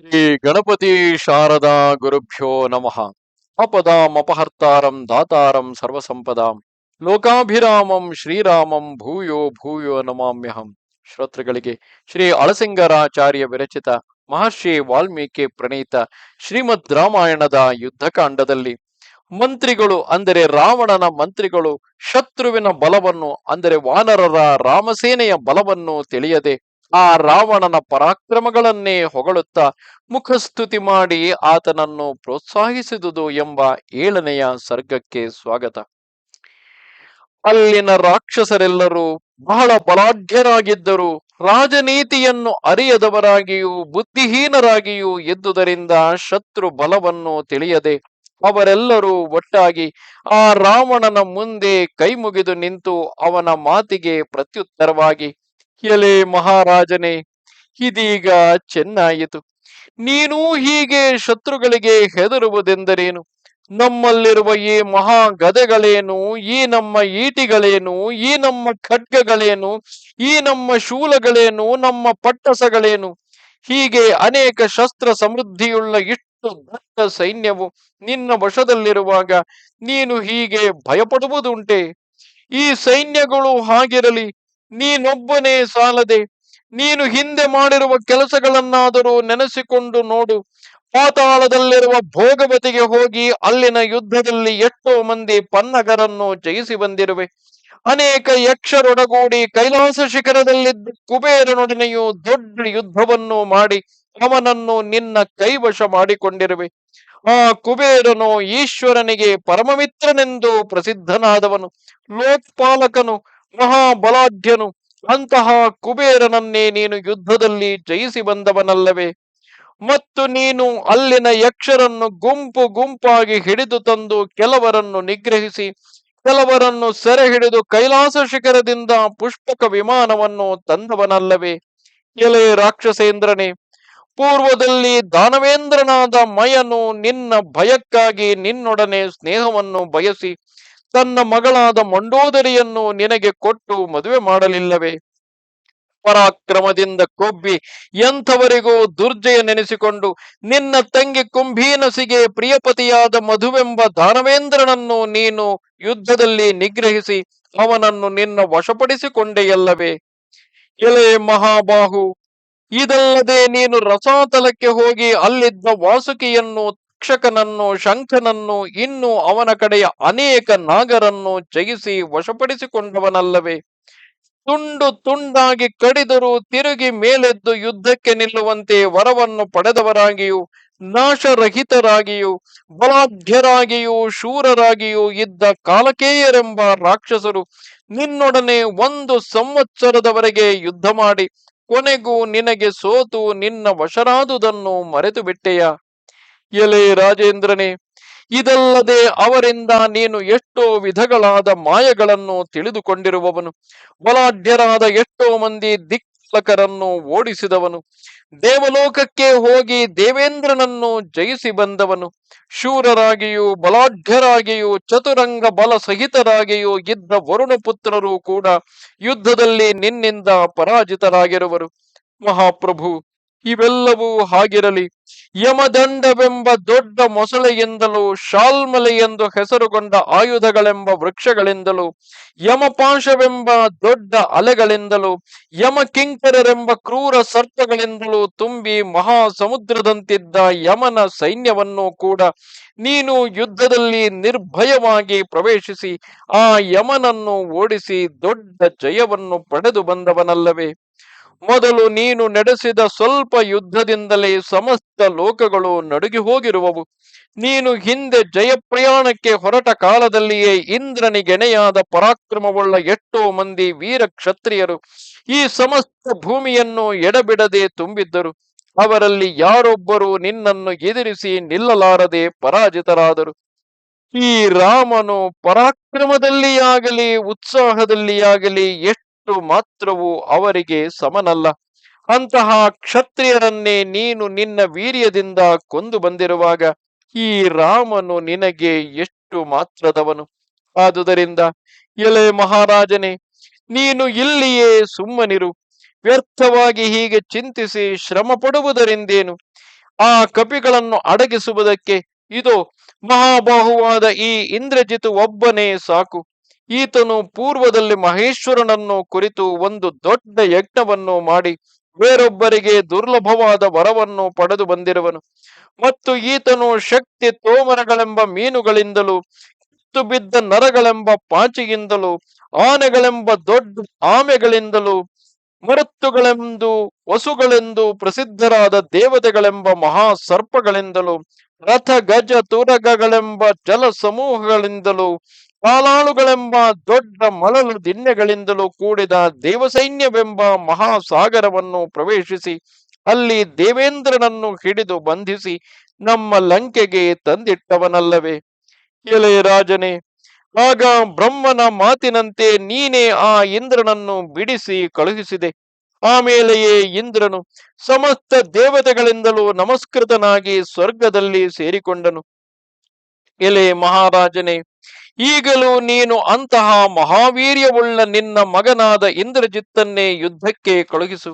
ಶ್ರೀ ಗಣಪತಿ ಶಾರದಾ ಗುರುಭ್ಯೋ ನಮಃ. ಅಪದಾಂ ಅಪಹರ್ತಾರಂ ದಾತಾರಂ ಸರ್ವಸಂಪದಾಂ. ಲೋಕಾಭಿರಾಮಂ ಶ್ರೀರಾಮಂ ಭೂಯೋ ಭೂಯೋ ನಮಾಮ್ಯಹಂ. ಶ್ರೋತೃಗಳಿಗೆ ಶ್ರೀ ಅಳಸಿಂಗರಾಚಾರ್ಯ ವಿರಚಿತ ಮಹರ್ಷಿ ವಾಲ್ಮೀಕಿ ಪ್ರಣೀತ ಶ್ರೀಮದ್ ರಾಮಾಯಣದ ಯುದ್ಧಕಾಂಡದಲ್ಲಿ ಮಂತ್ರಿಗಳು ಅಂದರೆ ರಾವಣನ ಮಂತ್ರಿಗಳು ಶತ್ರುವಿನ ಬಲವನ್ನು ಅಂದರೆ ವಾನರರ ರಾಮಸೇನೆಯ ಬಲವನ್ನು ತಿಳಿಯದೆ ಆ ರಾವಣನ ಪರಾಕ್ರಮಗಳನ್ನೇ ಹೊಗಳುತ್ತಾ ಮುಖಸ್ತುತಿ ಮಾಡಿ ಆತನನ್ನು ಪ್ರೋತ್ಸಾಹಿಸಿದುದು ಎಂಬ ಏಳನೆಯ ಸರ್ಗಕ್ಕೆ ಸ್ವಾಗತ. ಅಲ್ಲಿನ ರಾಕ್ಷಸರೆಲ್ಲರೂ ಬಹಳ ಬಲಾಢ್ಯರಾಗಿದ್ದರು. ರಾಜನೀತಿಯನ್ನು ಅರಿಯದವರಾಗಿಯೂ ಬುದ್ಧಿಹೀನರಾಗಿಯೂ ಎದ್ದುದರಿಂದ ಶತ್ರು ಬಲವನ್ನು ತಿಳಿಯದೆ ಅವರೆಲ್ಲರೂ ಒಟ್ಟಾಗಿ ಆ ರಾವಣನ ಮುಂದೆ ಕೈಮುಗಿದು ನಿಂತು ಅವನ ಮಾತಿಗೆ ಪ್ರತ್ಯುತ್ತರವಾಗಿ ಎಲೆ ಮಹಾರಾಜನೇ, ಇದೀಗ ಚೆನ್ನಾಯಿತು. ನೀನು ಹೀಗೆ ಶತ್ರುಗಳಿಗೆ ಹೆದರುವುದೆಂದರೇನು? ನಮ್ಮಲ್ಲಿರುವ ಈ ಮಹಾ ಗದೆಗಳೇನು ಈ ನಮ್ಮ ಈಟಿಗಳೇನು? ಈ ನಮ್ಮ ಖಡ್ಗಗಳೇನು? ಈ ನಮ್ಮ ಶೂಲಗಳೇನು? ನಮ್ಮ ಪಟ್ಟಸಗಳೇನು? ಹೀಗೆ ಅನೇಕ ಶಸ್ತ್ರ ಸಮೃದ್ಧಿಯುಳ್ಳ ಇಷ್ಟು ದೊಡ್ಡ ಸೈನ್ಯವು ನಿನ್ನ ವಶದಲ್ಲಿರುವಾಗ ನೀನು ಹೀಗೆ ಭಯಪಡುವುದುಂಟೆ? ಈ ಸೈನ್ಯಗಳು ಹಾಗಿರಲಿ ನೀನೊಬ್ಬನೇ ಸಾಲದೆ, ನೀನು ಹಿಂದೆ ಮಾಡಿರುವ ಕೆಲಸಗಳನ್ನಾದರೂ ನೆನೆಸಿಕೊಂಡು ನೋಡು. ಪಾತಾಳದಲ್ಲಿರುವ ಭೋಗವತಿಗೆ ಹೋಗಿ ಅಲ್ಲಿನ ಯುದ್ಧದಲ್ಲಿ ಎಷ್ಟೋ ಮಂದಿ ಪನ್ನಗರನ್ನು ಜಯಿಸಿ ಬಂದಿರುವೆ. ಅನೇಕ ಯಕ್ಷರೊಡಗೂಡಿ ಕೈಲಾಸ ಶಿಖರದಲ್ಲಿದ್ದ ಕುಬೇರನೊಡನೆಯು ದೊಡ್ಡ ಯುದ್ಧವನ್ನು ಮಾಡಿ ಅವನನ್ನು ನಿನ್ನ ಕೈವಶ ಮಾಡಿಕೊಂಡಿರುವೆ. ಆ ಕುಬೇರನು ಈಶ್ವರನಿಗೆ ಪರಮಮಿತ್ರನೆಂದು ಪ್ರಸಿದ್ಧನಾದವನು. ಲೋಕ್ಪಾಲಕನು ಮಹಾಬಲಾಢ್ಯನು, ಅಂತಹ ಕುಬೇರನನ್ನೇ ನೀನು ಯುದ್ಧದಲ್ಲಿ ಜಯಿಸಿ ಬಂದವನಲ್ಲವೇ? ಮತ್ತು ನೀನು ಅಲ್ಲಿನ ಯಕ್ಷರನ್ನು ಗುಂಪು ಗುಂಪಾಗಿ ಹಿಡಿದು ತಂದು ಕೆಲವರನ್ನು ನಿಗ್ರಹಿಸಿ, ಕೆಲವರನ್ನು ಸೆರೆ ಹಿಡಿದು ಕೈಲಾಸ ಶಿಖರದಿಂದ ಪುಷ್ಪಕ ವಿಮಾನವನ್ನು ತಂದವನಲ್ಲವೇ? ಎಲೆ ರಾಕ್ಷಸೇಂದ್ರನೇ, ಪೂರ್ವದಲ್ಲಿ ದಾನವೇಂದ್ರನಾದ ಮಯನು ನಿನ್ನ ಭಯಕ್ಕಾಗಿ ನಿನ್ನೊಡನೆ ಸ್ನೇಹವನ್ನು ಬಯಸಿ ತನ್ನ ಮಗಳಾದ ಮಂಡೋದರಿಯನ್ನು ನಿನಗೆ ಕೊಟ್ಟು ಮದುವೆ ಮಾಡಲಿಲ್ಲವೇ? ಪರಾಕ್ರಮದಿಂದ ಕೊಬ್ಬಿ ಎಂಥವರಿಗೂ ದುರ್ಜಯ ನೆನೆಸಿಕೊಂಡು ನಿನ್ನ ತಂಗಿ ಕುಂಭೀನಸಿಗೆ ಪ್ರಿಯಪತಿಯಾದ ಮಧುವೆಂಬ ದಾನವೇಂದ್ರನನ್ನು ನೀನು ಯುದ್ಧದಲ್ಲಿ ನಿಗ್ರಹಿಸಿ ಅವನನ್ನು ನಿನ್ನ ವಶಪಡಿಸಿಕೊಂಡೆಯಲ್ಲವೇ? ಎಲೆ ಮಹಾಬಾಹು, ಇದಲ್ಲದೆ ನೀನು ರಸಾತಲಕ್ಕೆ ಹೋಗಿ ಅಲ್ಲಿದ್ದ ವಾಸುಕಿಯನ್ನು ತಕ್ಷಕನನ್ನು ಶಂಖನನ್ನು, ಇನ್ನು ಅವನ ಕಡೆಯ ಅನೇಕ ನಾಗರನ್ನು ಜಯಿಸಿ ವಶಪಡಿಸಿಕೊಂಡವನಲ್ಲವೇ? ತುಂಡು ತುಂಡಾಗಿ ಕಡಿದರೂ ತಿರುಗಿ ಮೇಲೆದ್ದು ಯುದ್ಧಕ್ಕೆ ನಿಲ್ಲುವಂತೆ ವರವನ್ನು ಪಡೆದವರಾಗಿಯೂ, ನಾಶರಹಿತರಾಗಿಯೂ, ಬಲಾಢ್ಯರಾಗಿಯೂ, ಶೂರರಾಗಿಯೂ ಇದ್ದ ಕಾಲಕೇಯರೆಂಬ ರಾಕ್ಷಸರು ನಿನ್ನೊಡನೆ ಒಂದು ಸಂವತ್ಸರದವರೆಗೆ ಯುದ್ಧ ಮಾಡಿ ಕೊನೆಗೂ ನಿನಗೆ ಸೋತು ನಿನ್ನ ವಶರಾದುದನ್ನು ಮರೆತು ಬಿಟ್ಟೆಯ ಎಲೆ ರಾಜೇಂದ್ರನೇ, ಇದಲ್ಲದೆ ಅವರಿಂದ ನೀನು ಎಷ್ಟೋ ವಿಧಗಳಾದ ಮಾಯಗಳನ್ನು ತಿಳಿದುಕೊಂಡಿರುವವನು. ಬಲಾಢ್ಯರಾದ ಎಷ್ಟೋ ಮಂದಿ ದಿಕ್ಲಕರನ್ನು ಓಡಿಸಿದವನು. ದೇವಲೋಕಕ್ಕೆ ಹೋಗಿ ದೇವೇಂದ್ರನನ್ನು ಜಯಿಸಿ ಬಂದವನು. ಶೂರರಾಗಿಯೂ ಬಲಾಢ್ಯರಾಗಿಯೂ ಚತುರಂಗ ಬಲ ಸಹಿತರಾಗಿಯೂ ಇದ್ದ ವರುಣ ಪುತ್ರರು ಕೂಡ ಯುದ್ಧದಲ್ಲಿ ನಿನ್ನಿಂದ ಪರಾಜಿತರಾಗಿರುವರು. ಮಹಾಪ್ರಭು ಇವೆಲ್ಲವೂ ಹಾಗಿರಲಿ. ಯಮದಂಡವೆಂಬ ದೊಡ್ಡ ಮೊಸಳೆಯಿಂದಲೂ ಶಾಲ್ಮಲೆ ಎಂದು ಹೆಸರುಗೊಂಡ ಆಯುಧಗಳೆಂಬ ವೃಕ್ಷಗಳಿಂದಲೂ, ಯಮಪಾಶವೆಂಬ ದೊಡ್ಡ ಅಲೆಗಳಿಂದಲೂ, ಯಮಕಿಂಕರರೆಂಬ ಕ್ರೂರ ಸರ್ಪಗಳಿಂದಲೂ ತುಂಬಿ ಮಹಾ ಸಮುದ್ರದಂತಿದ್ದ ಯಮನ ಸೈನ್ಯವನ್ನು ಕೂಡ ನೀನು ಯುದ್ಧದಲ್ಲಿ ನಿರ್ಭಯವಾಗಿ ಪ್ರವೇಶಿಸಿ, ಆ ಯಮನನ್ನು ಓಡಿಸಿ ದೊಡ್ಡ ಜಯವನ್ನು ಪಡೆದು ಬಂದವನಲ್ಲವೇ. ಮೊದಲು ನೀನು ನಡೆಸಿದ ಸ್ವಲ್ಪ ಯುದ್ಧದಿಂದಲೇ ಸಮಸ್ತ ಲೋಕಗಳು ನಡುಗಿ ಹೋಗಿರುವವು. ನೀನು ಹಿಂದೆ ಜಯಪ್ರಯಾಣಕ್ಕೆ ಹೊರಟ ಕಾಲದಲ್ಲಿಯೇ ಇಂದ್ರನಿಗೆಣೆಯಾದ ಪರಾಕ್ರಮವುಳ್ಳ ಎಷ್ಟೋ ಮಂದಿ ವೀರ ಕ್ಷತ್ರಿಯರು ಈ ಸಮಸ್ತ ಭೂಮಿಯನ್ನು ಎಡಬಿಡದೆ ತುಂಬಿದ್ದರು. ಅವರಲ್ಲಿ ಯಾರೊಬ್ಬರು ನಿನ್ನನ್ನು ಎದುರಿಸಿ ನಿಲ್ಲಲಾರದೆ ಪರಾಜಿತರಾದರು. ಈ ರಾಮನು ಪರಾಕ್ರಮದಲ್ಲಿಯಾಗಲಿ, ಉತ್ಸಾಹದಲ್ಲಿಯಾಗಲಿ ಎಷ್ಟು ಮಾತ್ರವೂ ಅವರಿಗೆ ಸಮನಲ್ಲ. ಅಂತಹ ಕ್ಷತ್ರಿಯರನ್ನೇ ನೀನು ನಿನ್ನ ವೀರ್ಯದಿಂದ ಕೊಂದು ಬಂದಿರುವಾಗ ಈ ರಾಮನು ನಿನಗೆ ಎಷ್ಟು ಮಾತ್ರದವನು? ಆದುದರಿಂದ ಎಲೆ ಮಹಾರಾಜನೇ, ನೀನು ಇಲ್ಲಿಯೇ ಸುಮ್ಮನಿರು. ವ್ಯರ್ಥವಾಗಿ ಹೀಗೆ ಚಿಂತಿಸಿ ಶ್ರಮ ಪಡುವುದರಿಂದೇನು ಆ ಕಪಿಗಳನ್ನು ಅಡಗಿಸುವುದಕ್ಕೆ, ಇದು ಮಹಾಬಾಹುವಾದ ಈ ಇಂದ್ರಜಿತು ಒಬ್ಬನೇ ಸಾಕು. ಈತನು ಪೂರ್ವದಲ್ಲಿ ಮಹೇಶ್ವರನನ್ನು ಕುರಿತು ಒಂದು ದೊಡ್ಡ ಯಜ್ಞವನ್ನು ಮಾಡಿ ಬೇರೊಬ್ಬರಿಗೆ ದುರ್ಲಭವಾದ ವರವನ್ನು ಪಡೆದು ಬಂದಿರುವನು. ಮತ್ತು ಈತನು ಶಕ್ತಿ ತೋಮರಗಳೆಂಬ ಮೀನುಗಳಿಂದಲೂ, ಕಿತ್ತು ಬಿದ್ದ ನರಗಳೆಂಬ ಪಾಚಿಯಿಂದಲೂ ಆನೆಗಳೆಂಬ ದೊಡ್ಡ ಆಮೆಗಳಿಂದಲೂ, ಮರುತ್ತುಗಳೆಂದು, ವಸುಗಳೆಂದು ಪ್ರಸಿದ್ಧರಾದ ದೇವತೆಗಳೆಂಬ ಮಹಾ ಸರ್ಪಗಳಿಂದಲೂ ರಥ ಗಜ ತುರಗಗಳೆಂಬ ಜಲ ಸಮೂಹಗಳಿಂದಲೂ ಕಾಲಾಳುಗಳೆಂಬ ದೊಡ್ಡ ಮಲಲು ದಿನ್ನೆಗಳಿಂದಲೂ ಕೂಡಿದ ದೇವಸೈನ್ಯವೆಂಬ ಮಹಾಸಾಗರವನ್ನು ಪ್ರವೇಶಿಸಿ, ಅಲ್ಲಿ ದೇವೇಂದ್ರನನ್ನು ಹಿಡಿದು ಬಂಧಿಸಿ ನಮ್ಮ ಲಂಕೆಗೆ ತಂದಿಟ್ಟವನಲ್ಲವೇ? ಎಲೆ ರಾಜನೇ, ಆಗ ಬ್ರಹ್ಮನ ಮಾತಿನಂತೆ ನೀನೇ ಆ ಇಂದ್ರನನ್ನು ಬಿಡಿಸಿ ಕಳುಹಿಸಿದೆ. ಆಮೇಲೆಯೇ ಇಂದ್ರನು ಸಮಸ್ತ ದೇವತೆಗಳಿಂದಲೂ ನಮಸ್ಕೃತನಾಗಿ ಸ್ವರ್ಗದಲ್ಲಿ ಸೇರಿಕೊಂಡನು. ಎಲೆ ಮಹಾರಾಜನೇ ಈಗಲೂ ನೀನು ಅಂತಹ ಮಹಾವೀರ್ಯವುಳ್ಳ ನಿನ್ನ ಮಗನಾದ ಇಂದ್ರಜಿತ್ತನ್ನೇ ಯುದ್ಧಕ್ಕೆ ಕಳುಹಿಸು.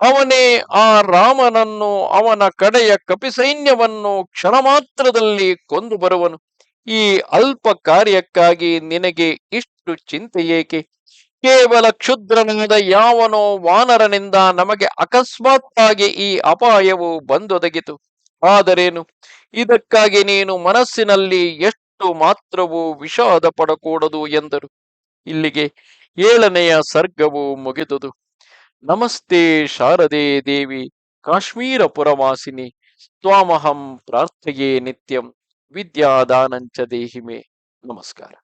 ಅವನೇ ಆ ರಾಮನನ್ನು ಅವನ ಕಡೆಯ ಕಪಿಸೈನ್ಯವನ್ನು ಕ್ಷಣ ಮಾತ್ರದಲ್ಲಿ ಕೊಂದು ಬರುವನು. ಈ ಅಲ್ಪ ಕಾರ್ಯಕ್ಕಾಗಿ ನಿನಗೆ ಇಷ್ಟು ಚಿಂತೆ ಏಕೆ? ಕೇವಲ ಕ್ಷುದ್ರನಾದ ಯಾವನೋ ವಾನರನಿಂದ ನಮಗೆ ಅಕಸ್ಮಾತ್ತಾಗಿ ಈ ಅಪಾಯವು ಬಂದೊದಗಿತು. ಆದರೇನು? ಇದಕ್ಕಾಗಿ ನೀನು ಮನಸ್ಸಿನಲ್ಲಿ ಎಷ್ಟು ಮಾತ್ರವೂ ವಿಷಾದ ಪಡಕೂಡದು ಎಂದರು. ಇಲ್ಲಿಗೆ ಏಳನೆಯ ಸರ್ಗವು ಮುಗಿದುದು. ನಮಸ್ತೆ ಶಾರದೆ ದೇವಿ ಕಾಶ್ಮೀರ ಪುರವಾಸಿನಿ ತ್ವಾಮಹಂ ಪ್ರಾರ್ಥೆಯೇ ನಿತ್ಯಂ, ವಿದ್ಯಾದಾನಂಚ ದೇಹಿಮೆ. ನಮಸ್ಕಾರ.